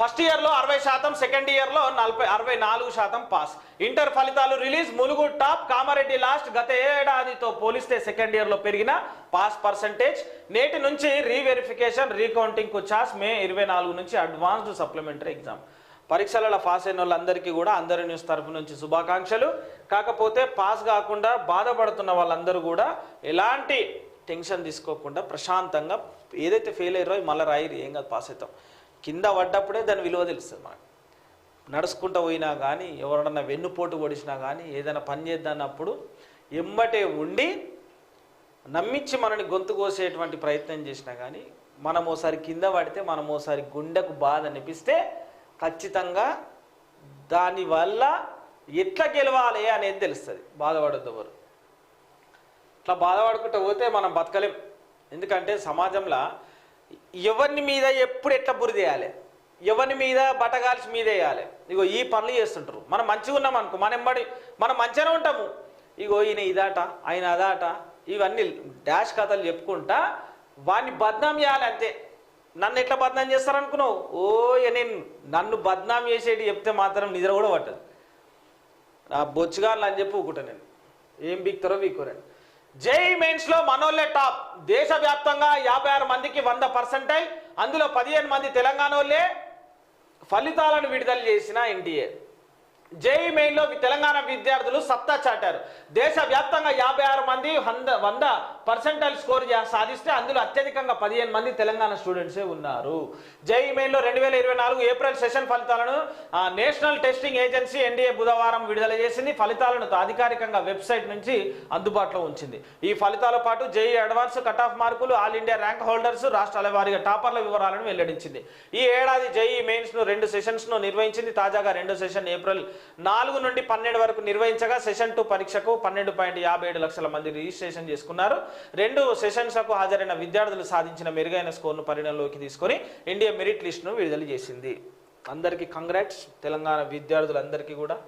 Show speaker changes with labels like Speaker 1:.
Speaker 1: First ఇయర్లో అరవై శాతం సెకండ్ ఇయర్లో నలభై అరవై నాలుగు శాతం పాస్. ఇంటర్ ఫలితాలు release Mulugu top Kamareddy last గత ఏడాదితో పోలిస్తే సెకండ్ ఇయర్లో పెరిగిన పాస్ పర్సంటేజ్. నేటి నుంచి రీవెరిఫికేషన్ రీకౌంటింగ్కు ఛాన్స్ మే ఇరవై నాలుగు నుంచి అడ్వాన్స్డ్ సప్లిమెంటరీ ఎగ్జామ్. పరీక్షలలో పాస్ అయిన వాళ్ళందరికీ కూడా అందరి న్యూస్ తరఫు నుంచి శుభాకాంక్షలు. కాకపోతే పాస్ కాకుండా బాధపడుతున్న వాళ్ళందరూ కూడా ఎలాంటి టెన్షన్ తీసుకోకుండా ప్రశాంతంగా ఏదైతే ఫెయిల్ అయ్యారో మళ్ళీ రాయిరు ఏం కాదు పాస్ అవుతాం. కింద పడ్డప్పుడే దాని విలువ తెలుస్తుంది మనకు. నడుచుకుంటూ పోయినా కానీ ఎవరన్నా వెన్నుపోటు పొడిచినా కానీ ఏదైనా పని చేద్దాన్నప్పుడు ఎమ్మటే ఉండి నమ్మించి మనని గొంతు కోసేటువంటి ప్రయత్నం చేసినా కానీ మనం ఓసారి కింద పడితే మనం ఓసారి గుండెకు బాధ అనిపిస్తే ఖచ్చితంగా దానివల్ల ఎట్లా గెలవాలి అనేది తెలుస్తుంది. బాధపడద్దు ఎవరు. ఇట్లా బాధపడుకుంటూ పోతే మనం బతకలేం. ఎందుకంటే సమాజంలో ఎవరిని మీద ఎప్పుడు ఎట్లా బురిదేయాలి ఎవరిని మీద బట్టగాల్సి మీద వేయాలి? ఇగో ఈ పనులు చేస్తుంటారు. మనం మంచిగా ఉన్నాం అనుకో మనం ఎంబడి మనం మంచిగానే ఉంటాము. ఇగో ఈయన ఇదాట ఆయన అదాట ఇవన్నీ డాష్ కథలు చెప్పుకుంటా వాడిని బద్నాం చేయాలి అంతే. నన్ను ఎట్లా బద్నాం చేస్తారనుకున్నావు? ఓ నేను నన్ను బద్నాం చేసేటి చెప్తే మాత్రం నిద్ర కూడా పట్టదు. నా బొచ్చుగాళ్ళు అని చెప్పి ఊకుంటా నేను. ఏం బీక్తారో బీక్కోరండి జేఈ మెయిన్స్లో మనోళ్ళే టాప్. దేశవ్యాప్తంగా యాభై ఆరు మందికి వంద పర్సెంటైల్ అందులో పదిహేను మంది తెలంగాణ వాళ్ళే ఫలితాలను విడుదల చేసిన ఎన్టీఏ. జై మెయిన్లో తెలంగాణ విద్యార్థులు సత్తా చాటారు. దేశవ్యాప్తంగా యాభై ఆరు మంది వంద వంద పర్సెంటైల్ స్కోర్ సాధిస్తే అందులో అత్యధికంగా పదిహేను మంది తెలంగాణ స్టూడెంట్సే ఉన్నారు. జై మెయిన్లో రెండు వేల ఇరవై నాలుగు ఏప్రిల్ సెషన్ ఫలితాలను నేషనల్ టెస్టింగ్ ఏజెన్సీ ఎన్డీఏ బుధవారం విడుదల చేసింది. ఫలితాలను అధికారికంగా వెబ్సైట్ నుంచి అందుబాటులో ఉంచింది. ఈ ఫలితాల పాటు జేఈ అడ్వాన్స్ కట్ ఆఫ్ మార్కులు ఆల్ ఇండియా ర్యాంక్ హోల్డర్స్ రాష్ట్రాల వారీగా టాపర్ల వివరాలను వెల్లడించింది. ఈ ఏడాది జేఈ మెయిన్స్ను రెండు సెషన్స్ను నిర్వహించింది. తాజాగా రెండో సెషన్ ఏప్రిల్ నాలుగు నుండి పన్నెండు వరకు నిర్వహించగా సెషన్ టూ పరీక్షకు పన్నెండు పాయింట్ యాభై ఏడు లక్షల మంది రిజిస్ట్రేషన్ చేసుకున్నారు. రెండు సెషన్స్కు హాజరైన విద్యార్థులు సాధించిన మెరుగైన స్కోర్ను పరిగణలోకి తీసుకొని ఇండియా మెరిట్ లిస్ట్ను విడుదల చేసింది. అందరికీ కంగ్రాట్స్ తెలంగాణ విద్యార్థులందరికీ కూడా.